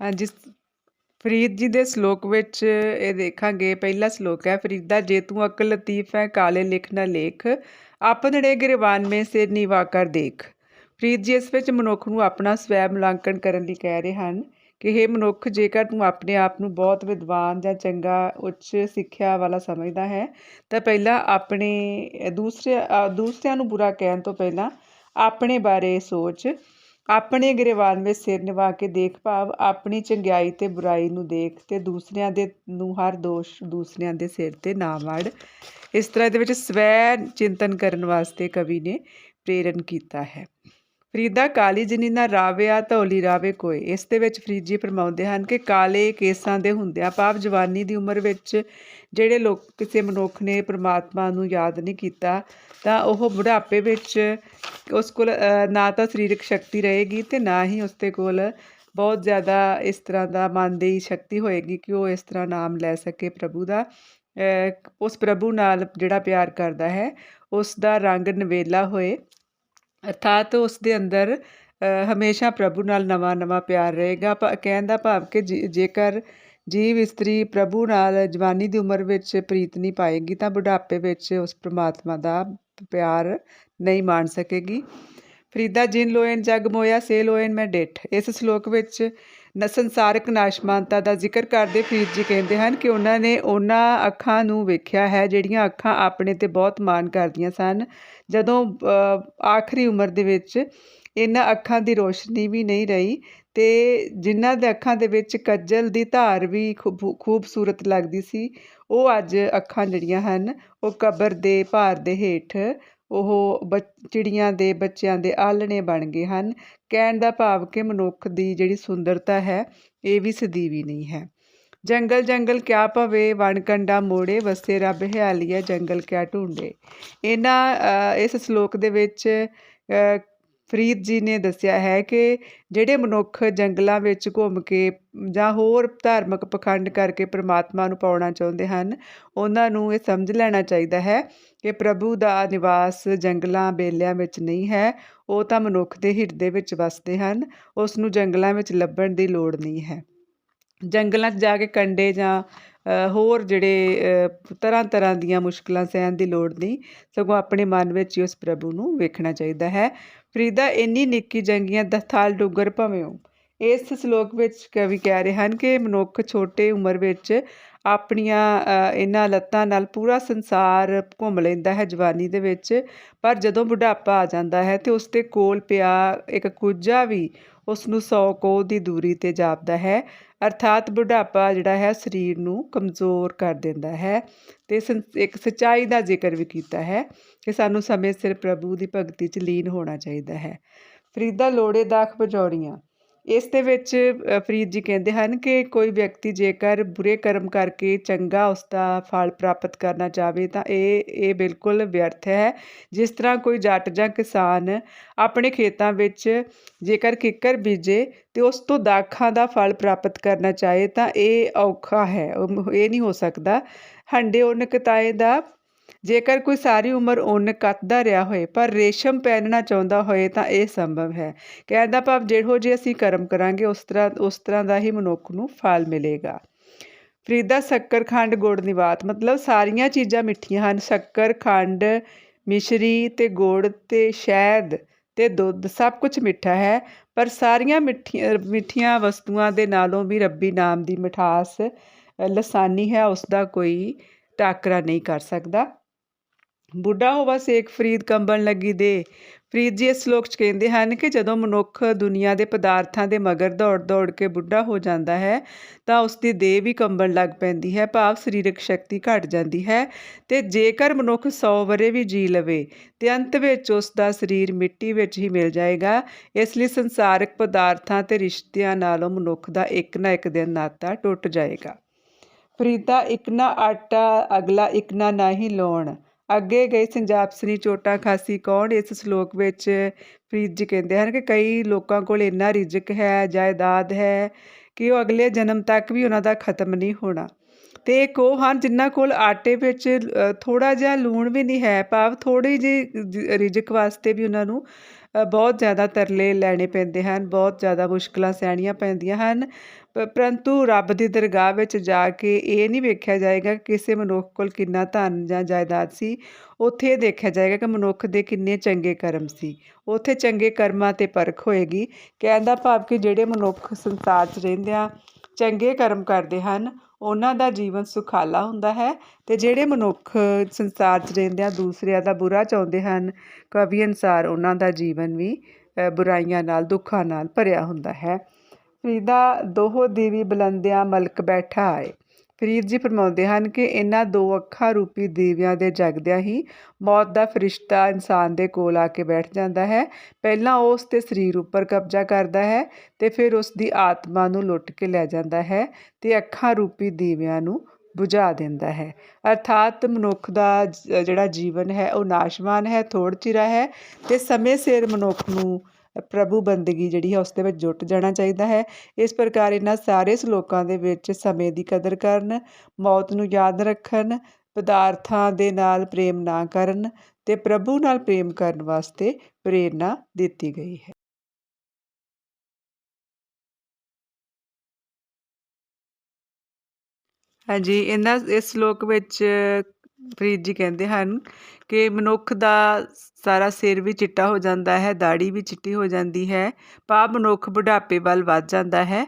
ਜਿਸ ਫਰੀਦ ਜੀ ਦੇ ਸ਼ਲੋਕ ਵਿੱਚ ਇਹ ਦੇਖਾਂਗੇ, ਪਹਿਲਾ ਸ਼ਲੋਕ ਹੈ, ਫਰੀਦਾ ਜੇ ਤੂੰ ਅਕਲ ਲਤੀਫ ਹੈ, ਕਾਲੇ ਲਿਖ ਨਾ ਲੇਖ ਆਪਨੜੇ ਗਿਰਵਾਨ ਮੇ ਸਿਰ ਨੀਵਾ ਕਰ ਦੇਖ। ਫਰੀਦ ਜੀ ਇਸ ਵਿੱਚ ਮਨੁੱਖ ਨੂੰ ਆਪਣਾ ਸਵੈ ਮੁਲਾਂਕਣ ਕਰਨ ਲਈ ਕਹਿ ਰਹੇ ਹਨ ਕਿ ਇਹ ਮਨੁੱਖ, ਜੇਕਰ ਤੂੰ ਆਪਣੇ ਆਪ ਨੂੰ ਬਹੁਤ ਵਿਦਵਾਨ ਜਾਂ ਚੰਗਾ, ਉੱਚ ਸਿੱਖਿਆ ਵਾਲਾ ਸਮਝਦਾ ਹੈ, ਤਾਂ ਪਹਿਲਾਂ ਆਪਣੇ, ਦੂਸਰੇ ਦੂਸਰਿਆਂ ਨੂੰ ਬੁਰਾ ਕਹਿਣ ਤੋਂ ਪਹਿਲਾਂ ਆਪਣੇ ਬਾਰੇ ਸੋਚ ਆਪਣੇ ਗਰੇਵਾਨ ਵਿੱਚ ਸਿਰ ਨਿਵਾ ਕੇ ਦੇਖ ਭਾਵ, ਆਪਣੀ ਚੰਗਿਆਈ ਤੇ ਬੁਰਾਈ ਨੂੰ ਦੇਖ ਤੇ ਦੂਸਰਿਆਂ ਦੇ ਨੂੰ ਹਰ ਦੋਸ਼ ਦੂਸਰਿਆਂ ਦੇ ਸਿਰ ਤੇ ਨਾ ਵੜ। ਇਸ ਤਰ੍ਹਾਂ ਦੇ ਵਿੱਚ ਸਵੈ ਚਿੰਤਨ ਕਰਨ ਵਾਸਤੇ ਕਵੀ ਨੇ ਪ੍ਰੇਰਨ ਕੀਤਾ ਹੈ। ਫਰੀਦਾ ਕਾਲੀ ਜਨੀ ਨਾ ਆ ਧੌਲੀ ਰਾਵੇ ਕੋਈ ਇਸ ਦੇ ਵਿੱਚ ਫਰੀਦ ਜੀ ਫਰਮਾਉਂਦੇ ਹਨ ਕਿ ਕਾਲੇ ਕੇਸਾਂ ਦੇ ਹੁੰਦਿਆਂ ਭਾਵ ਜਵਾਨੀ ਦੀ ਉਮਰ ਵਿੱਚ ਜਿਹੜੇ ਲੋਕ, ਕਿਸੇ ਮਨੁੱਖ ਨੇ ਪ੍ਰਮਾਤਮਾ ਨੂੰ ਯਾਦ ਨਹੀਂ ਕੀਤਾ, ਤਾਂ ਉਹ ਬੁਢਾਪੇ ਵਿੱਚ ਉਸ ਕੋਲ ਨਾ ਤਾਂ ਸਰੀਰਕ ਸ਼ਕਤੀ ਰਹੇਗੀ ਤੇ ਨਾ ਹੀ ਉਸ ਦੇ ਕੋਲ ਬਹੁਤ ਜ਼ਿਆਦਾ ਇਸ ਤਰ੍ਹਾਂ ਦਾ ਮਨ ਦੀ ਸ਼ਕਤੀ ਹੋਏਗੀ ਕਿ ਉਹ ਇਸ ਤਰ੍ਹਾਂ ਨਾਮ ਲੈ ਸਕੇ ਪ੍ਰਭੂ ਦਾ। ਉਸ ਪ੍ਰਭੂ ਨਾਲ ਜਿਹੜਾ ਪਿਆਰ ਕਰਦਾ ਹੈ, ਉਸ ਦਾ ਰੰਗ ਨਵੇਲਾ ਹੋਏ। ਅਰਥਾਤ ਉਸ ਦੇ ਅੰਦਰ ਹਮੇਸ਼ਾ ਪ੍ਰਭੂ ਨਾਲ ਨਵਾਂ ਨਵਾਂ ਪਿਆਰ ਰਹੇਗਾ। ਕਹਿਣ ਦਾ ਭਾਵ ਕਿ ਜੇਕਰ ਜੀਵ ਇਸਤਰੀ ਪ੍ਰਭੂ ਨਾਲ ਜਵਾਨੀ ਦੀ ਉਮਰ ਵਿੱਚ ਪ੍ਰੀਤ ਨਹੀਂ ਪਾਏਗੀ, ਤਾਂ ਬੁਢਾਪੇ ਵਿੱਚ ਉਸ ਪ੍ਰਮਾਤਮਾ ਦਾ ਪਿਆਰ ਨਹੀਂ ਮਾਣ ਸਕੇਗੀ। ਫਰੀਦਾ, ਜਿਨ ਲੋਇਨ ਜਗ ਮੋਇਆ, ਸੇ ਲੋਇਨ ਮੈਂ ਡਿਠ। ਇਸ ਸ਼ਲੋਕ ਵਿੱਚ ਨ ਸੰਸਾਰਕ ਨਾਸ਼ਮਾਨਤਾ ਦਾ ਜ਼ਿਕਰ ਕਰਦੇ ਫਰੀਦ ਜੀ ਕਹਿੰਦੇ ਹਨ ਕਿ ਉਹਨਾਂ ਨੇ ਉਹਨਾਂ ਅੱਖਾਂ ਨੂੰ ਵੇਖਿਆ ਹੈ, ਜਿਹੜੀਆਂ ਅੱਖਾਂ ਆਪਣੇ ਤੇ ਬਹੁਤ ਮਾਣ ਕਰਦੀਆਂ ਸਨ। ਜਦੋਂ ਆਖਰੀ ਉਮਰ ਦੇ ਵਿੱਚ ਇਹਨਾਂ ਅੱਖਾਂ ਦੀ ਰੋਸ਼ਨੀ ਵੀ ਨਹੀਂ ਰਹੀ ਤੇ ਜਿਨ੍ਹਾਂ ਦੇ ਅੱਖਾਂ ਦੇ ਵਿੱਚ ਕੱਜਲ ਦੀ ਧਾਰ ਵੀ ਖੂਬਸੂਰਤ ਲੱਗਦੀ ਸੀ, ਉਹ ਅੱਜ ਅੱਖਾਂ ਜਿਹੜੀਆਂ ਹਨ, ਉਹ ਕਬਰ ਦੇ ਭਾਰ ਦੇ ਹੇਠ ਉਹ ਬ ਚਿੜੀਆਂ ਦੇ ਬੱਚਿਆਂ ਦੇ ਆਲ੍ਹਣੇ ਬਣ ਗਏ ਹਨ। ਕਹਿਣ ਦਾ ਭਾਵ ਕਿ ਮਨੁੱਖ ਦੀ ਜਿਹੜੀ ਸੁੰਦਰਤਾ ਹੈ, ਇਹ ਵੀ ਸਦੀਵੀ ਨਹੀਂ ਹੈ। ਜੰਗਲ ਜੰਗਲ ਕਿਆ ਭਵੇ ਵਣ ਕੰਡਾ ਮੋੜੇ, ਵਸੇ ਰੱਬ ਹਿਆਲੀਆ ਜੰਗਲ ਕਿਆ ਢੂੰਡੇ। ਇਹਨਾਂ ਇਸ ਸ਼ਲੋਕ ਦੇ ਵਿੱਚ ਫਰੀਦ ਜੀ ਨੇ ਦੱਸਿਆ ਹੈ ਕਿ ਜਿਹੜੇ ਮਨੁੱਖ ਜੰਗਲਾਂ ਵਿੱਚ ਘੁੰਮ ਕੇ ਜਾਂ ਹੋਰ ਧਾਰਮਿਕ ਪਖੰਡ ਕਰਕੇ ਪ੍ਰਮਾਤਮਾ ਨੂੰ ਪਾਉਣਾ ਚਾਹੁੰਦੇ ਹਨ, ਉਹਨਾਂ ਨੂੰ ਇਹ ਸਮਝ ਲੈਣਾ ਚਾਹੀਦਾ ਹੈ ਕਿ ਪ੍ਰਭੂ ਦਾ ਨਿਵਾਸ ਜੰਗਲਾਂ ਬੇਲਿਆਂ ਵਿੱਚ ਨਹੀਂ ਹੈ, ਉਹ ਤਾਂ ਮਨੁੱਖ ਦੇ ਹਿਰਦੇ ਵਿੱਚ ਵਸਦੇ ਹਨ, ਉਸ ਨੂੰ ਜੰਗਲਾਂ ਵਿੱਚ ਲੱਭਣ ਦੀ ਲੋੜ ਨਹੀਂ ਹੈ। ਜੰਗਲਾਂ 'ਚ ਜਾ ਕੇ ਕੰਡੇ ਜਾਂ ਹੋਰ ਜਿਹੜੇ ਤਰ੍ਹਾਂ ਤਰ੍ਹਾਂ ਦੀਆਂ ਮੁਸ਼ਕਲਾਂ ਸਹਿਣ ਦੀ ਲੋੜ ਨਹੀਂ, ਸਗੋਂ ਆਪਣੇ ਮਨ ਵਿੱਚ ਹੀ ਉਸ ਪ੍ਰਭੂ ਨੂੰ ਵੇਖਣਾ ਚਾਹੀਦਾ ਹੈ। ਫਰੀਦਾ ਇੰਨੀ ਨਿੱਕੀ ਜੰਗੀਆਂ ਦਥਾਲ ਡੁੱਗਰ ਭਵਿਓ ਇਸ ਸ਼ਲੋਕ ਵਿੱਚ ਕਵੀ ਕਹਿ ਰਹੇ ਹਨ ਕਿ ਮਨੁੱਖ ਛੋਟੇ ਉਮਰ ਵਿੱਚ ਆਪਣੀਆਂ ਇਹਨਾਂ ਲੱਤਾਂ ਨਾਲ ਪੂਰਾ ਸੰਸਾਰ ਘੁੰਮ ਲੈਂਦਾ ਹੈ ਜਵਾਨੀ ਦੇ ਵਿੱਚ, ਪਰ ਜਦੋਂ ਬੁਢਾਪਾ ਆ ਜਾਂਦਾ ਹੈ ਤੇ ਉਸ ਦੇ ਕੋਲ ਪਿਆ ਇੱਕ ਕੁੱਜਾ ਵੀ ਉਸ ਨੂੰ 100 ਕੋਹ ਦੀ ਦੂਰੀ ਤੇ ਜਾਪਦਾ ਹੈ। ਅਰਥਾਤ ਬੁਢਾਪਾ ਜਿਹੜਾ ਹੈ ਸਰੀਰ ਨੂੰ ਕਮਜ਼ੋਰ ਕਰ ਦਿੰਦਾ ਹੈ ਤੇ ਇੱਕ ਸਚਾਈ ਦਾ ਜ਼ਿਕਰ ਵੀ ਕੀਤਾ ਹੈ ਕਿ ਸਾਨੂੰ ਸਮੇਂ ਸਿਰ ਪ੍ਰਭੂ ਦੀ ਭਗਤੀ 'ਚ ਲੀਨ ਹੋਣਾ ਚਾਹੀਦਾ ਹੈ। ਫਰੀਦਾ ਲੋੜੇ ਦਾਖ ਬਜੌੜੀਆਂ ਇਸ ਦੇ ਵਿੱਚ ਫਰੀਦ ਜੀ ਕਹਿੰਦੇ ਹਨ ਕਿ ਕੋਈ ਵਿਅਕਤੀ ਜੇਕਰ ਬੁਰੇ ਕਰਮ ਕਰਕੇ ਚੰਗਾ ਉਸ ਦਾ ਫਲ ਪ੍ਰਾਪਤ ਕਰਨਾ ਚਾਹਵੇ ਤਾਂ ਇਹ ਇਹ ਬਿਲਕੁਲ ਵਿਅਰਥ ਹੈ। ਜਿਸ ਤਰ੍ਹਾਂ ਕੋਈ ਜੱਟ ਜਾਂ ਕਿਸਾਨ ਆਪਣੇ ਖੇਤਾਂ ਵਿੱਚ ਜੇਕਰ ਕਿੱਕਰ ਬੀਜੇ ਤੇ ਉਸ ਤੋਂ ਦਾਖਾਂ ਦਾ ਫਲ ਪ੍ਰਾਪਤ ਕਰਨਾ ਚਾਹੇ ਤਾਂ ਇਹ ਔਖਾ ਹੈ ਇਹ ਨਹੀਂ ਹੋ ਸਕਦਾ। ਹੰਡੇ ਉਹਨ ਕਤਾਏ ਦਾ ਜੇਕਰ ਕੋਈ ਸਾਰੀ ਉਮਰ ਉੱਨ ਕੱਤਦਾ ਰਿਹਾ ਹੋਏ, ਪਰ ਰੇਸ਼ਮ ਪਹਿਨਣਾ ਚਾਹੁੰਦਾ ਹੋਏ ਤਾਂ ਇਹ ਸੰਭਵ ਹੈ। ਕਹਿਣ ਦਾ ਭਾਵ ਜਿਹੋ ਜੇ ਅਸੀਂ ਕਰਮ ਕਰਾਂਗੇ, ਉਸ ਤਰ੍ਹਾਂ ਉਸ ਤਰ੍ਹਾਂ ਦਾ ਹੀ ਮਨੁੱਖ ਨੂੰ ਫਲ ਮਿਲੇਗਾ। ਫਰੀਦਾ ਸ਼ੱਕਰ ਖੰਡ ਗੁੜ ਨਿਵਾਤ, ਮਤਲਬ ਸਾਰੀਆਂ ਚੀਜ਼ਾਂ ਮਿੱਠੀਆਂ ਹਨ। ਸ਼ੱਕਰ, ਖੰਡ, ਮਿਸ਼ਰੀ ਤੇ ਗੁੜ ਤੇ ਸ਼ਹਿਦ ਤੇ ਦੁੱਧ ਸਭ ਕੁਝ ਮਿੱਠਾ ਹੈ, ਪਰ ਸਾਰੀਆਂ ਮਿੱਠੀਆਂ ਮਿੱਠੀਆਂ ਵਸਤੂਆਂ ਦੇ ਨਾਲੋਂ ਵੀ ਰੱਬੀ ਨਾਮ ਦੀ ਮਿਠਾਸ ਲਸਾਨੀ ਹੈ, ਉਸ ਦਾ ਕੋਈ ਟਾਕਰਾ ਨਹੀਂ ਕਰ ਸਕਦਾ। ਬੁੱਢਾ ਹੋਵਾ ਸੇਖ ਫਰੀਦ ਕੰਬਣ ਲੱਗੀ ਦੇ। ਫਰੀਦ ਜੀ ਇਸ ਸ਼ਲੋਕ 'ਚ ਕਹਿੰਦੇ ਹਨ ਕਿ ਜਦੋਂ ਮਨੁੱਖ ਦੁਨੀਆ ਦੇ ਪਦਾਰਥਾਂ ਦੇ ਮਗਰ ਦੌੜ ਦੌੜ ਕੇ ਬੁੱਢਾ ਹੋ ਜਾਂਦਾ ਹੈ, ਤਾਂ ਉਸ ਦੀ ਦੇਹ ਵੀ ਕੰਬਣ ਲੱਗ ਪੈਂਦੀ ਹੈ, ਭਾਵ ਸਰੀਰਕ ਸ਼ਕਤੀ ਘਟ ਜਾਂਦੀ ਹੈ ਤੇ ਜੇਕਰ ਮਨੁੱਖ 100 ਵਰੇ ਵੀ ਜੀ ਲਵੇ, ਤੇ ਅੰਤ ਵਿੱਚ ਉਸ ਦਾ ਸਰੀਰ ਮਿੱਟੀ ਵਿੱਚ ਹੀ ਮਿਲ ਜਾਏਗਾ। ਇਸ ਲਈ ਸੰਸਾਰਿਕ ਪਦਾਰਥਾਂ ਤੇ ਰਿਸ਼ਤਿਆਂ ਨਾਲੋਂ ਮਨੁੱਖ ਦਾ ਇੱਕ ਨਾ ਇੱਕ ਦਿਨ ਨਾਤਾ ਟੁੱਟ ਜਾਏਗਾ। ਫਰੀਦਾ ਇੱਕਨਾ ਆਟਾ, ਅਗਲਾ ਇੱਕ ਨਾ ਨਹੀਂ ਲਾਉਣ। ਅੱਗੇ ਗਏ ਸੰਜਾਪਸਨੀ ਚੋਟਾ ਖਾਸੀ ਕੌਣ? ਇਸ ਸ਼ਲੋਕ ਵਿੱਚ ਫਰੀਦ ਜੀ ਕਹਿੰਦੇ ਹਨ ਕਿ ਕਈ ਲੋਕਾਂ ਕੋਲ ਇੰਨਾ ਰਿਜਕ ਹੈ, ਜਾਇਦਾਦ ਹੈ ਕਿ ਉਹ ਅਗਲੇ ਜਨਮ ਤੱਕ ਵੀ ਉਹਨਾਂ ਦਾ ਖਤਮ ਨਹੀਂ ਹੋਣਾ। ਤੇ ਇੱਕ ਉਹ ਹਨ ਜਿਨ੍ਹਾਂ ਕੋਲ ਆਟੇ ਵਿੱਚ ਥੋੜਾ ਜਿਹਾ ਲੂਣ ਵੀ ਨਹੀਂ ਹੈ, ਭਾਵ ਥੋੜੀ ਜਿਹੀ ਰਿਜਕ ਵਾਸਤੇ ਵੀ ਉਹਨਾਂ ਨੂੰ ਬਹੁਤ ਜ਼ਿਆਦਾ ਤਰਲੇ ਲੈਣੇ ਪੈਂਦੇ ਹਨ, ਬਹੁਤ ਜ਼ਿਆਦਾ ਮੁਸ਼ਕਲਾਂ ਸਹਿਣੀਆਂ ਪੈਂਦੀਆਂ ਹਨ। ਪਰੰਤੂ ਰੱਬ ਦੀ ਦਰਗਾਹ ਵਿੱਚ ਜਾ ਕੇ ਇਹ ਨਹੀਂ ਵੇਖਿਆ ਜਾਏਗਾ ਕਿ ਕਿਸੇ ਮਨੁੱਖ ਕੋਲ ਕਿੰਨਾ ਧਨ ਜਾਂ ਜਾਇਦਾਦ ਸੀ। ਉੱਥੇ ਇਹ ਦੇਖਿਆ ਜਾਏਗਾ ਕਿ ਮਨੁੱਖ ਦੇ ਕਿੰਨੇ ਚੰਗੇ ਕਰਮ ਸੀ। ਉੱਥੇ ਚੰਗੇ ਕਰਮਾਂ ਤੇ ਪਰਖ ਹੋਏਗੀ। ਕਹਿਣ ਦਾ ਭਾਵ ਕਿ ਜਿਹੜੇ ਮਨੁੱਖ ਸੰਸਾਰ 'ਚ ਰਹਿੰਦਿਆਂ ਚੰਗੇ ਕਰਮ ਕਰਦੇ ਹਨ ਉਹਨਾਂ ਦਾ ਜੀਵਨ ਸੁਖਾਲਾ ਹੁੰਦਾ ਹੈ ਅਤੇ ਜਿਹੜੇ ਮਨੁੱਖ ਸੰਸਾਰ 'ਚ ਰਹਿੰਦਿਆਂ ਦੂਸਰਿਆਂ ਦਾ ਬੁਰਾ ਚਾਹੁੰਦੇ ਹਨ, ਕਵੀ ਅਨੁਸਾਰ ਉਹਨਾਂ ਦਾ ਜੀਵਨ ਵੀ ਬੁਰਾਈਆਂ ਨਾਲ, ਦੁੱਖਾਂ ਨਾਲ ਭਰਿਆ ਹੁੰਦਾ ਹੈ। ਫਰੀਦਾ ਦੋਹੋ ਦੀਵੀ ਬੁਲੰਦਿਆਂ ਮਲਕ ਬੈਠਾ ਆਏ। ਫਰੀਦ ਜੀ ਫਰਮਾਉਂਦੇ ਹਨ ਕਿ ਇਹਨਾਂ ਦੋ ਅੱਖਾਂ ਰੂਪੀ ਦੀਵਿਆਂ ਦੇ ਜਗਦਿਆਂ ਹੀ ਮੌਤ ਦਾ ਫਰਿਸ਼ਤਾ ਇਨਸਾਨ ਦੇ ਕੋਲ ਆ ਕੇ ਬੈਠ ਜਾਂਦਾ ਹੈ। ਪਹਿਲਾਂ ਉਹ ਉਸ ਦੇ ਸਰੀਰ ਉੱਪਰ ਕਬਜ਼ਾ ਕਰਦਾ ਹੈ ਤੇ ਫਿਰ ਉਸ ਦੀ ਆਤਮਾ ਨੂੰ ਲੁੱਟ ਕੇ ਲੈ ਜਾਂਦਾ ਹੈ ਤੇ ਅੱਖਾਂ ਰੂਪੀ ਦੀਵਿਆਂ ਨੂੰ ਬੁਝਾ ਦਿੰਦਾ ਹੈ। ਅਰਥਾਤ ਮਨੁੱਖ ਦਾ ਜ- ਜਿਹੜਾ ਜੀਵਨ ਹੈ ਉਹ ਨਾਸ਼ਵਾਨ ਹੈ ਥੋੜ ਚਿਰਾ ਹੈ ਤੇ ਸਮੇਂ ਸਿਰ ਮਨੁੱਖ ਨੂੰ ਪ੍ਰਭੂ ਬੰਦਗੀ ਜਿਹੜੀ ਹੈ, ਉਸ ਦੇ ਵਿੱਚ ਜੁਟ ਜਾਣਾ ਚਾਹੀਦਾ ਹੈ। ਇਸ ਪ੍ਰਕਾਰ ਇਹਨਾਂ ਸਾਰੇ ਸ਼ਲੋਕਾਂ ਦੇ ਵਿੱਚ ਸਮੇਂ ਦੀ ਕਦਰ ਕਰਨ, ਮੌਤ ਨੂੰ ਯਾਦ ਰੱਖਣ, ਪਦਾਰਥਾਂ ਦੇ ਨਾਲ ਪ੍ਰੇਮ ਨਾ ਕਰਨ ਤੇ ਪ੍ਰਭੂ ਨਾਲ ਪ੍ਰੇਮ ਕਰਨ ਵਾਸਤੇ ਪ੍ਰੇਰਨਾ ਦਿੱਤੀ ਗਈ ਹੈ। ਹਾਂਜੀ, ਇਹਨਾਂ, ਇਸ ਸ਼ਲੋਕ ਵਿੱਚ ਫਰੀਦ ਜੀ ਕਹਿੰਦੇ ਹਨ ਕਿ ਮਨੁੱਖ ਦਾ ਸਾਰਾ ਸਿਰ ਵੀ ਚਿੱਟਾ ਹੋ ਜਾਂਦਾ ਹੈ ਦਾੜੀ ਵੀ ਚਿੱਟੀ ਹੋ ਜਾਂਦੀ ਹੈ ਭਾਵ ਮਨੁੱਖ ਬੁਢਾਪੇ ਵੱਲ ਵੱਧ ਜਾਂਦਾ ਹੈ,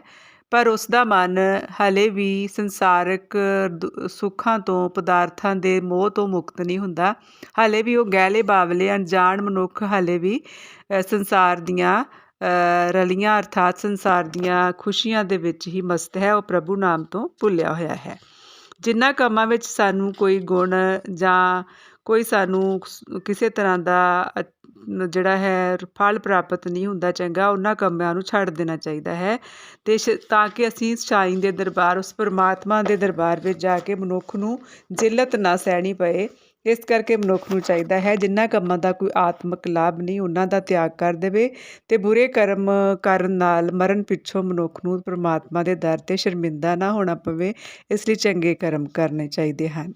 ਪਰ ਉਸ ਦਾ ਮਨ ਹਲੇ ਵੀ ਸੰਸਾਰਕ ਦੁ- ਸੁੱਖਾਂ ਤੋਂ, ਪਦਾਰਥਾਂ ਦੇ ਮੋਹ ਤੋਂ ਮੁਕਤ ਨਹੀਂ ਹੁੰਦਾ। ਹਲੇ ਵੀ ਉਹ ਗਹਿਲੇ ਬਾਵਲੇ ਅਣਜਾਣ ਮਨੁੱਖ ਹਲੇ ਵੀ ਸੰਸਾਰ ਦੀਆਂ ਰਲੀਆਂ ਅਰਥਾਤ ਸੰਸਾਰ ਦੀਆਂ ਖੁਸ਼ੀਆਂ ਦੇ ਵਿੱਚ ਹੀ ਮਸਤ ਹੈ, ਉਹ ਪ੍ਰਭੂ ਨਾਮ ਤੋਂ ਭੁੱਲਿਆ ਹੋਇਆ ਹੈ। ਜਿਨ੍ਹਾਂ ਕੰਮਾਂ ਵਿੱਚ ਸਾਨੂੰ ਕੋਈ ਗੁਣ ਜਾਂ ਕੋਈ ਸਾਨੂੰ ਕਿਸੇ ਤਰ੍ਹਾਂ ਦਾ ਜਿਹੜਾ ਹੈ, ਫਲ ਪ੍ਰਾਪਤ ਨਹੀਂ ਹੁੰਦਾ ਚੰਗਾ, ਉਹਨਾਂ ਕੰਮਾਂ ਨੂੰ ਛੱਡ ਦੇਣਾ ਚਾਹੀਦਾ ਹੈ। ਅਤੇ ਸ਼- ਤਾਂ ਕਿ ਅਸੀਂ ਸਾਈਂ ਦੇ ਦਰਬਾਰ, ਉਸ ਪਰਮਾਤਮਾ ਦੇ ਦਰਬਾਰ ਵਿੱਚ ਜਾ ਕੇ ਮਨੁੱਖ ਨੂੰ ਜ਼ਿਲਤ ਨਾ ਸਹਿਣੀ ਪਏ। ਇਸ ਕਰਕੇ ਮਨੁੱਖ ਨੂੰ ਚਾਹੀਦਾ ਹੈ ਜਿਨ੍ਹਾਂ ਕੰਮਾਂ ਦਾ ਕੋਈ ਆਤਮਿਕ ਲਾਭ ਨਹੀਂ, ਉਹਨਾਂ ਦਾ ਤਿਆਗ ਕਰ ਦੇਵੇ ਤੇ ਬੁਰੇ ਕਰਮ ਕਰਨ ਨਾਲ ਮਰਨ ਪਿੱਛੋਂ ਮਨੁੱਖ ਨੂੰ ਪਰਮਾਤਮਾ ਦੇ ਦਰ ਤੇ ਸ਼ਰਮਿੰਦਾ ਨਾ ਹੋਣਾ ਪਵੇ, ਇਸ ਲਈ ਚੰਗੇ ਕਰਮ ਕਰਨੇ ਚਾਹੀਦੇ ਹਨ।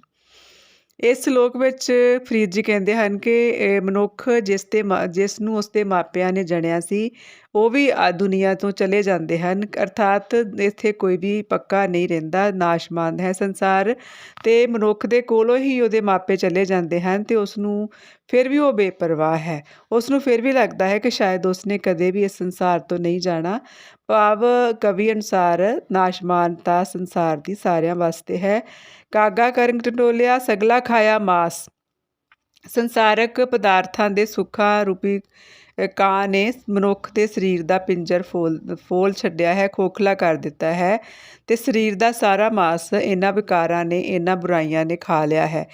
ਇਸ ਸ਼ਲੋਕ ਵਿੱਚ ਫਰੀਦ ਜੀ ਕਹਿੰਦੇ ਹਨ ਕਿ ਮਨੁੱਖ ਜਿਸ ਤੇ ਮਾ- ਜਿਸ ਨੂੰ ਉਸਦੇ ਮਾਪਿਆਂ ਨੇ ਜਣਿਆ ਸੀ, ਉਹ ਵੀ ਆ ਦੁਨੀਆ ਤੋਂ ਚਲੇ ਜਾਂਦੇ ਹਨ। ਅਰਥਾਤ ਇੱਥੇ ਕੋਈ ਵੀ ਪੱਕਾ ਨਹੀਂ ਰਹਿੰਦਾ ਨਾਸ਼ਮਾਨ ਹੈ ਸੰਸਾਰ। ਤੇ ਮਨੁੱਖ ਦੇ ਕੋਲੋਂ ਹੀ ਉਹਦੇ ਮਾਪੇ ਚਲੇ ਜਾਂਦੇ ਹਨ ਤੇ ਉਸ ਨੂੰ ਫਿਰ ਵੀ ਉਹ ਬੇਪਰਵਾਹ ਹੈ। ਉਸ ਨੂੰ ਫਿਰ ਵੀ ਲੱਗਦਾ ਹੈ ਕਿ ਸ਼ਾਇਦ ਉਸਨੇ ਕਦੇ ਵੀ ਇਸ ਸੰਸਾਰ ਤੋਂ ਨਹੀਂ ਜਾਣਾ। ਭਾਵ ਕਵੀ ਅਨੁਸਾਰ ਨਾਸ਼ਮਾਨਤਾ ਸੰਸਾਰ ਦੀ ਸਾਰਿਆਂ ਵਾਸਤੇ ਹੈ। ਕਾਗਾ ਕਰੰਗ ਟਟੋਲਿਆ ਸਗਲਾ ਖਾਇਆ ਮਾਸ। ਸੰਸਾਰਕ ਪਦਾਰਥਾਂ ਦੇ ਸੁੱਖਾਂ ਰੂਪੀ ਕਾਂ ਨੇ ਮਨੁੱਖ ਦੇ ਸਰੀਰ ਦਾ ਪਿੰਜਰ ਫੋਲ ਫੋਲ ਛੱਡਿਆ ਹੈ, ਖੋਖਲਾ ਕਰ ਦਿੱਤਾ ਹੈ ਤੇ ਸਰੀਰ ਦਾ ਸਾਰਾ ਮਾਸ ਇਹਨਾਂ ਵਿਕਾਰਾਂ ਨੇ, ਇਹਨਾਂ ਬੁਰਾਈਆਂ ਨੇ ਖਾ ਲਿਆ ਹੈ।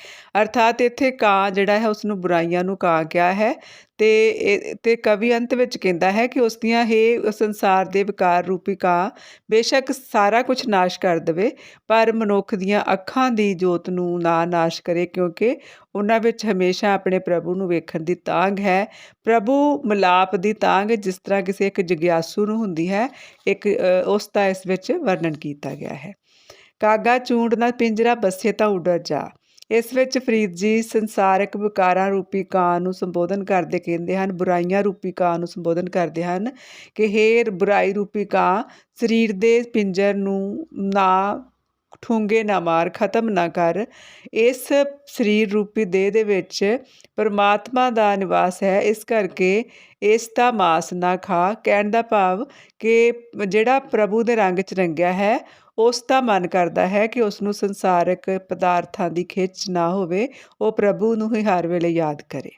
ਅਰਥਾਤ ਇੱਥੇ ਕਾਂ ਜਿਹੜਾ ਹੈ ਉਸ ਨੂੰ ਬੁਰਾਈਆਂ ਨੂੰ ਕਾਂ ਕਿਹਾ ਹੈ। ਤੇ ਇਹ- ਤੇ ਕਵੀ ਅੰਤ ਵਿੱਚ ਕਹਿੰਦਾ ਹੈ ਕਿ ਉਸ ਦੀਆਂ ਇਹ ਸੰਸਾਰ ਦੇ ਵਿਕਾਰ ਰੂਪੀ ਕਾਂ ਬੇਸ਼ੱਕ ਸਾਰਾ ਕੁਝ ਨਾਸ਼ ਕਰ ਦੇਵੇ, ਪਰ ਮਨੁੱਖ ਦੀਆਂ ਅੱਖਾਂ ਦੀ ਜੋਤ ਨੂੰ ਨਾ ਨਾਸ਼ ਕਰੇ ਕਿਉਂਕਿ ਉਹਨਾਂ ਵਿੱਚ ਹਮੇਸ਼ਾ ਆਪਣੇ ਪ੍ਰਭੂ ਨੂੰ ਵੇਖਣ ਦੀ ਤਾਂਗ ਹੈ। ਪ੍ਰਭੂ ਮਿਲਾਪ ਦੀ ਤਾਂਗ ਜਿਸ ਤਰ੍ਹਾਂ ਕਿਸੇ ਇੱਕ ਜਗਿਆਸੂ ਨੂੰ ਹੁੰਦੀ ਹੈ, ਇੱਕ ਉਸ ਦਾ ਇਸ ਵਿੱਚ ਵਰਣਨ ਕੀਤਾ ਗਿਆ ਹੈ। ਕਾਗਾ ਚੂੰਡ ਨਾ ਪਿੰਜਰਾ ਬੱਸੇ ਤਾਂ ਉਡਰ ਜਾ। ਇਸ ਵਿੱਚ ਫਰੀਦ ਜੀ ਸੰਸਾਰਕ ਵਿਕਾਰਾਂ ਰੂਪੀ ਕਾਂ ਨੂੰ ਸੰਬੋਧਨ ਕਰਦੇ ਕਹਿੰਦੇ ਹਨ, ਬੁਰਾਈਆਂ ਰੂਪੀ ਕਾਂ ਨੂੰ ਸੰਬੋਧਨ ਕਰਦੇ ਹਨ ਕਿ ਹੇ ਬੁਰਾਈ ਰੂਪੀ ਕਾਂ, ਸਰੀਰ ਦੇ ਪਿੰਜਰ ਨੂੰ ਨਾ ਠੂੰਗੇ ਨਾ ਮਾਰ, ਖਤਮ ਨਾ ਕਰ। ਇਸ ਸਰੀਰ ਰੂਪੀ ਦੇਹ ਦੇ ਵਿੱਚ ਪਰਮਾਤਮਾ ਦਾ ਨਿਵਾਸ ਹੈ, ਇਸ ਕਰਕੇ ਇਸ ਦਾ ਮਾਸ ਨਾ ਖਾ। ਕਹਿਣ ਦਾ ਭਾਵ ਕਿ ਜਿਹੜਾ ਪ੍ਰਭੂ ਦੇ ਰੰਗ 'ਚ ਰੰਗਿਆ ਹੈ ਉਸ ਦਾ ਮਨ ਕਰਦਾ ਹੈ ਕਿ ਉਸ ਨੂੰ ਸੰਸਾਰਕ ਪਦਾਰਥਾਂ ਦੀ ਖਿੱਚ ਨਾ ਹੋਵੇ, ਉਹ ਪ੍ਰਭੂ ਨੂੰ ਹੀ ਹਰ ਵੇਲੇ ਯਾਦ ਕਰੇ।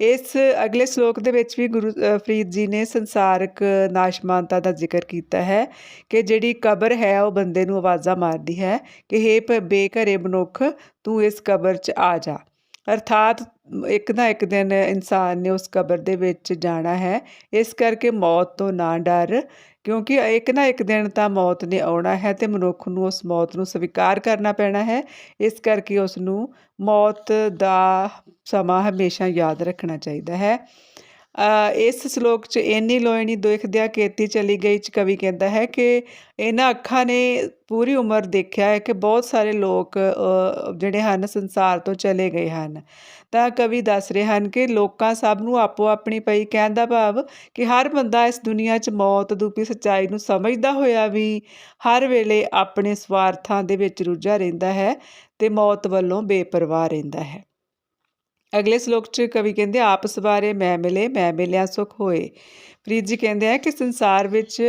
ਇਸ ਅਗਲੇ ਸ਼ਲੋਕ ਦੇ ਵਿੱਚ ਵੀ ਗੁਰੂ ਫਰੀਦ ਜੀ ਨੇ ਸੰਸਾਰਕ ਨਾਸ਼ਮਾਨਤਾ ਦਾ ਜ਼ਿਕਰ ਕੀਤਾ ਹੈ ਕਿ ਜਿਹੜੀ ਕਬਰ ਹੈ, ਉਹ ਬੰਦੇ ਨੂੰ ਆਵਾਜ਼ਾਂ ਮਾਰਦੀ ਹੈ ਕਿ, ਹੇ ਭ- ਬੇਘਰੇ ਮਨੁੱਖ, ਤੂੰ ਇਸ ਕਬਰ 'ਚ ਆ ਜਾ। ਅਰਥਾਤ ਇੱਕ ਨਾ ਇੱਕ ਦਿਨ ਇਨਸਾਨ ਨੇ ਉਸ ਕਬਰ ਦੇ ਵਿੱਚ ਜਾਣਾ ਹੈ। ਇਸ ਕਰਕੇ ਮੌਤ ਤੋਂ ਨਾ ਡਰ ਕਿਉਂਕਿ ਇੱਕ ਨਾ ਇੱਕ ਦਿਨ ਤਾਂ ਮੌਤ ਨੇ ਆਉਣਾ ਹੈ ਤੇ ਮਨੁੱਖ ਨੂੰ ਉਸ ਮੌਤ ਨੂੰ ਸਵੀਕਾਰ ਕਰਨਾ ਪੈਣਾ ਹੈ। ਇਸ ਕਰਕੇ ਉਸ ਨੂੰ ਮੌਤ ਦਾ ਸਮਾਂ ਹਮੇਸ਼ਾ ਯਾਦ ਰੱਖਣਾ ਚਾਹੀਦਾ ਹੈ। ਇਸ ਸ਼ਲੋਕ 'ਚ ਇੰਨੀ ਲੋਇਣੀ ਦੇਖਦਿਆਂ ਕੇਤੀ ਚਲੀ ਗਈ 'ਚ ਕਵੀ ਕਹਿੰਦਾ ਹੈ ਕਿ ਇਹਨਾਂ ਅੱਖਾਂ ਨੇ ਪੂਰੀ ਉਮਰ ਦੇਖਿਆ ਹੈ ਕਿ ਬਹੁਤ ਸਾਰੇ ਲੋਕ ਜਿਹੜੇ ਹਨ ਸੰਸਾਰ ਤੋਂ ਚਲੇ ਗਏ ਹਨ। ਤਾਂ ਕਵੀ ਦੱਸ ਰਹੇ ਹਨ ਕਿ ਲੋਕਾਂ ਸਭ ਨੂੰ ਆਪੋ ਆਪਣੀ ਪਈ ਕਹਿਣ ਦਾ ਭਾਵ ਕਿ ਹਰ ਬੰਦਾ ਇਸ ਦੁਨੀਆ 'ਚ ਮੌਤ ਦੂਪੀ ਸੱਚਾਈ ਨੂੰ ਸਮਝਦਾ ਹੋਇਆ ਵੀ ਹਰ ਵੇਲੇ ਆਪਣੇ ਸਵਾਰਥਾਂ ਦੇ ਵਿੱਚ ਰੁੱਝਾ ਰਹਿੰਦਾ ਹੈ ਤੇ ਮੌਤ ਵੱਲੋਂ ਬੇਪਰਵਾਹ ਰਹਿੰਦਾ ਹੈ। ਅਗਲੇ ਸ਼ਲੋਕ 'ਚ ਕਵੀ ਕਹਿੰਦੇ, ਆਪ ਸਵਾਰੇ ਮੈਂ ਮਿਲੇ, ਮੈਂ ਮਿਲਿਆ ਸੁਖ ਹੋਏ। ਫਰੀਦ ਜੀ ਕਹਿੰਦੇ ਆ ਕਿ ਸੰਸਾਰ ਵਿੱਚ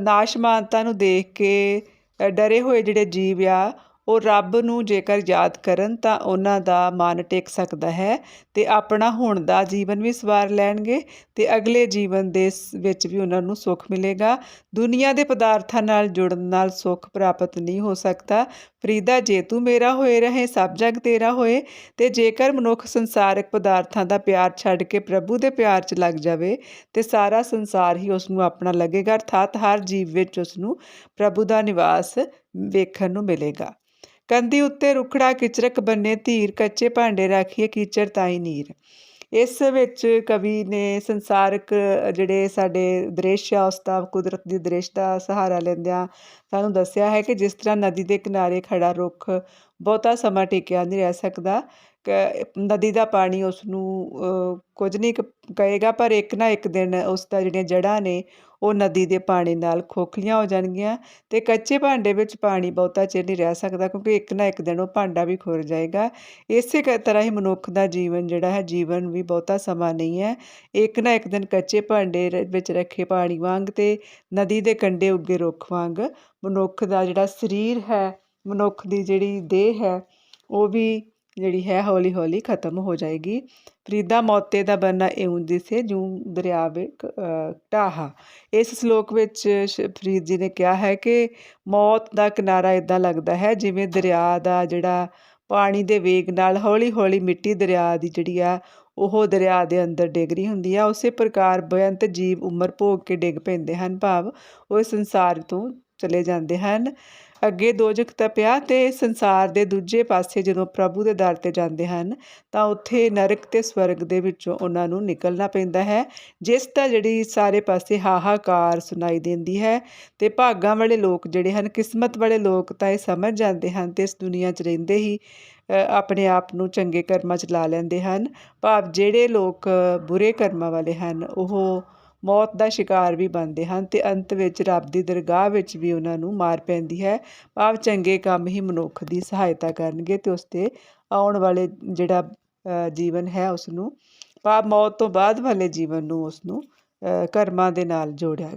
ਨਾਸ਼ਮਾਨਤਾ ਨੂੰ ਦੇਖ ਕੇ ਡਰੇ ਹੋਏ ਜਿਹੜੇ ਜੀਵ ਆ, ਉਹ ਰੱਬ ਨੂੰ ਜੇਕਰ ਯਾਦ ਕਰਨ ਤਾਂ ਉਹਨਾਂ ਦਾ ਮਨ ਟਿਕ ਸਕਦਾ ਹੈ ਤੇ ਆਪਣਾ ਹੁਣ ਦਾ ਜੀਵਨ ਵੀ ਸਵਾਰ ਲੈਣਗੇ ਤੇ ਅਗਲੇ ਜੀਵਨ ਦੇ ਵਿੱਚ ਵੀ ਉਹਨਾਂ ਨੂੰ ਸੁੱਖ ਮਿਲੇਗਾ। ਦੁਨੀਆ ਦੇ ਪਦਾਰਥਾਂ ਨਾਲ ਜੁੜਨ ਨਾਲ ਸੁੱਖ ਪ੍ਰਾਪਤ ਨਹੀਂ ਹੋ ਸਕਦਾ। ਫਰੀਦਾ ਜੇ ਤੂੰ ਮੇਰਾ ਹੋਏ ਰਹੇ, ਸਭ ਜਗ ਤੇਰਾ ਹੋਏ, ਤੇ ਜੇਕਰ ਮਨੁੱਖ ਸੰਸਾਰਕ ਪਦਾਰਥਾਂ ਦਾ ਪਿਆਰ ਛੱਡ ਕੇ ਪ੍ਰਭੂ ਦੇ ਪਿਆਰ 'ਚ ਲੱਗ ਜਾਵੇ, ਤੇ ਸਾਰਾ ਸੰਸਾਰ ਹੀ ਉਸ ਨੂੰ ਆਪਣਾ ਲੱਗੇਗਾ, ਅਰਥਾਤ ਹਰ ਜੀਵ ਵਿੱਚ ਉਸ ਨੂੰ ਪ੍ਰਭੂ ਦਾ ਨਿਵਾਸ ਵੇਖਣ ਨੂੰ ਮਿਲੇਗਾ। ਕੰਦੀ ਉੱਤੇ ਰੁਖੜਾ, ਕਿਚਰਕ ਬੰਨੇ, ਧੀਰ, ਕੱਚੇ ਭਾਂਡੇ ਰੱਖੀਏ, ਕੀਚੜ ਤਾਈ ਨੀਰ। ਇਸ ਵਿੱਚ ਕਵੀ ਨੇ ਸੰਸਾਰਕ ਜਿਹੜੇ ਸਾਡੇ ਦ੍ਰਿਸ਼ ਆ, ਉਸ ਦਾ ਕੁਦਰਤ ਦੀ ਦ੍ਰਿਸ਼ ਦਾ ਸਹਾਰਾ ਲੈਂਦਿਆਂ ਸਾਨੂੰ ਦੱਸਿਆ ਹੈ ਕਿ ਜਿਸ ਤਰ੍ਹਾਂ ਨਦੀ ਦੇ ਕਿਨਾਰੇ ਖੜਾ ਰੁੱਖ ਬਹੁਤਾ ਸਮਾਂ ਟਿਕਿਆ ਨਹੀਂ ਰਹਿ ਸਕਦਾ। ਨਦੀ ਦਾ ਪਾਣੀ ਉਸ ਨੂੰ ਕੁਝ ਨਹੀਂ ਕ- ਕਹੇਗਾ, ਪਰ ਇੱਕ ਨਾ ਇੱਕ ਦਿਨ ਉਸ ਦਾ ਜਿਹੜੀਆਂ ਜੜ੍ਹਾਂ ਨੇ ਉਹ ਨਦੀ ਦੇ ਪਾਣੀ ਨਾਲ ਖੋਖਲੀਆਂ ਹੋ ਜਾਣਗੀਆਂ ਤੇ ਕੱਚੇ ਭਾਂਡੇ ਵਿੱਚ ਪਾਣੀ ਬਹੁਤਾ ਚਿਰ ਨਹੀਂ ਰਹਿ ਸਕਦਾ ਕਿਉਂਕਿ ਇੱਕ ਨਾ ਇੱਕ ਦਿਨ ਉਹ ਭਾਂਡਾ ਵੀ ਖੁਰ ਜਾਏਗਾ। ਇਸੇ ਕ- ਤਰ੍ਹਾਂ ਹੀ ਮਨੁੱਖ ਦਾ ਜੀਵਨ ਜਿਹੜਾ ਹੈ, ਜੀਵਨ ਵੀ ਬਹੁਤਾ ਸਮਾਂ ਨਹੀਂ ਹੈ। ਇੱਕ ਨਾ ਇੱਕ ਦਿਨ ਕੱਚੇ ਭਾਂਡੇ ਰ- ਵਿੱਚ ਰੱਖੇ ਪਾਣੀ ਵਾਂਗ ਤੇ ਨਦੀ ਦੇ ਕੰਢੇ ਉੱਗੇ ਰੁੱਖ ਵਾਂਗ ਮਨੁੱਖ ਦਾ ਜਿਹੜਾ ਸਰੀਰ ਹੈ, ਮਨੁੱਖ ਦੀ ਜਿਹੜੀ ਦੇਹ ਹੈ, ਉਹ ਵੀ ਜਿਹੜੀ ਹੈ ਹੌਲੀ ਹੌਲੀ ਖਤਮ ਹੋ ਜਾਏਗੀ। ਫਰੀਦਾ ਮੌਤੇ ਦਾ ਬਰਨਾ ਇਉਂ ਦਿਸੇ ਜੂੰ ਦਰਿਆ ਵਿੱਚ ਅ, ਢਾਹਾ। ਇਸ ਸ਼ਲੋਕ ਵਿੱਚ ਸ਼- ਫਰੀਦ ਜੀ ਨੇ ਕਿਹਾ ਹੈ ਕਿ ਮੌਤ ਦਾ ਕਿਨਾਰਾ ਇਦਾਂ ਲੱਗਦਾ ਹੈ ਜਿਵੇਂ ਦਰਿਆ ਦਾ ਜਿਹੜਾ ਪਾਣੀ ਦੇ ਵੇਗ ਨਾਲ ਹੌਲੀ ਹੌਲੀ ਮਿੱਟੀ ਦਰਿਆ ਦੀ ਜਿਹੜੀ ਆ ਉਹ ਦਰਿਆ ਦੇ ਅੰਦਰ ਡਿੱਗ ਰਹੀ ਹੁੰਦੀ ਆ। ਉਸੇ ਪ੍ਰਕਾਰ ਬੇਅੰਤ ਜੀਵ ਉਮਰ ਭੋਗ ਕੇ ਡਿੱਗ ਪੈਂਦੇ ਹਨ ਭਾਵ ਉਹ ਸੰਸਾਰ ਤੋਂ ਚਲੇ ਜਾਂਦੇ ਹਨ। ਅੱਗੇ ਦੋਜਖ ਪਿਆ ਤੇ ਸੰਸਾਰ ਦੇ ਦੂਜੇ ਪਾਸੇ ਜਦੋਂ ਪ੍ਰਭੂ ਦੇ ਦਰ ਤੇ ਜਾਂਦੇ ਹਨ, ਤਾਂ ਉੱਥੇ ਨਰਕ ਤੇ ਸਵਰਗ ਦੇ ਵਿੱਚੋਂ ਉਹਨਾਂ ਨੂੰ ਨਿਕਲਣਾ ਪੈਂਦਾ ਹੈ, ਜਿਸ ਦਾ ਜਿਹੜੀ ਸਾਰੇ ਪਾਸੇ ਹਾਹਾਕਾਰ ਸੁਣਾਈ ਦਿੰਦੀ ਹੈ ਤੇ ਭਾਗਾਂ ਵਾਲੇ ਲੋਕ ਜਿਹੜੇ ਹਨ, ਕਿਸਮਤ ਵਾਲੇ ਲੋਕ ਤਾਂ ਇਹ ਸਮਝ ਜਾਂਦੇ ਹਨ ਤੇ ਇਸ ਦੁਨੀਆ 'ਚ ਰਹਿੰਦੇ ਹੀ ਆਪਣੇ ਆਪ ਨੂੰ ਚੰਗੇ ਕਰਮਾਂ 'ਚ ਲਾ ਲੈਂਦੇ ਹਨ। ਭਾਵ ਜਿਹੜੇ ਲੋਕ ਬੁਰੇ ਕਰਮਾਂ ਵਾਲੇ ਹਨ, ਉਹ ਮੌਤ ਦਾ ਸ਼ਿਕਾਰ ਵੀ ਬਣਦੇ ਹਨ ਤੇ ਅੰਤ ਵਿੱਚ ਰੱਬ ਦੀ ਦਰਗਾਹ ਵਿੱਚ ਵੀ ਉਹਨਾਂ ਨੂੰ ਮਾਰ ਪੈਂਦੀ ਹੈ। ਭਾਵ ਚੰਗੇ ਕੰਮ ਹੀ ਮਨੁੱਖ ਦੀ ਸਹਾਇਤਾ ਕਰਨਗੇ ਤੇ ਉਸ ਤੇ ਆਉਣ ਵਾਲੇ ਜਿਹੜਾ ਜੀਵਨ ਹੈ ਉਸ ਨੂੰ ਭਾਵ ਮੌਤ ਤੋਂ ਬਾਅਦ ਵਾਲੇ ਜੀਵਨ ਨੂੰ ਉਸ ਨੂੰ ਕਰਮਾਂ ਦੇ ਨਾਲ ਜੋੜਿਆ ਗਿਆ।